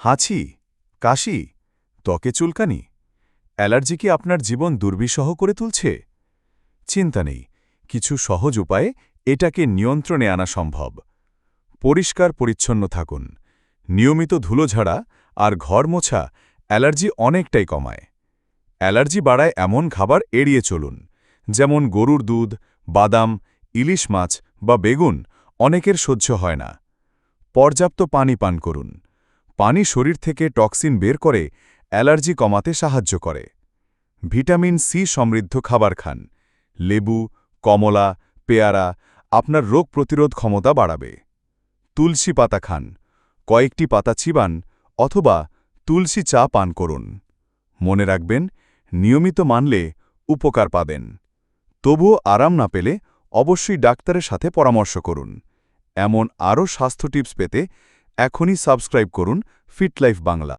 হাঁচি, কাশি, ত্বকে চুলকানি, অ্যালার্জি কি আপনার জীবন দুর্বিষহ করে তুলছে? চিন্তা নেই, কিছু সহজ উপায়ে এটাকে নিয়ন্ত্রণে আনা সম্ভব। পরিষ্কার পরিচ্ছন্ন থাকুন, নিয়মিত ধুলোঝাড়া আর ঘর মোছা অ্যালার্জি অনেকটাই কমায়। অ্যালার্জি বাড়ায় এমন খাবার এড়িয়ে চলুন, যেমন গরুর দুধ, বাদাম, ইলিশ মাছ বা বেগুন অনেকের সহ্য হয় না। পর্যাপ্ত পানি পান করুন পানি শরীর থেকে টক্সিন বের করে, অ্যালার্জি কমাতে সাহায্য করে। ভিটামিন সি সমৃদ্ধ খাবার খান। লেবু, কমলা, পেয়ারা আপনার রোগ প্রতিরোধ ক্ষমতা বাড়াবে। তুলসী পাতা খান। কয়েকটি পাতা চিবান অথবা তুলসী চা পান করুন। মনে রাখবেন, নিয়মিত মানলে উপকার পাবেন। তবুও আরাম না পেলে অবশ্যই ডাক্তারের সাথে পরামর্শ করুন। এমন আরও স্বাস্থ্য টিপস পেতে এখনই সাবস্ক্রাইব করুন ফিট লাইফ বাংলা।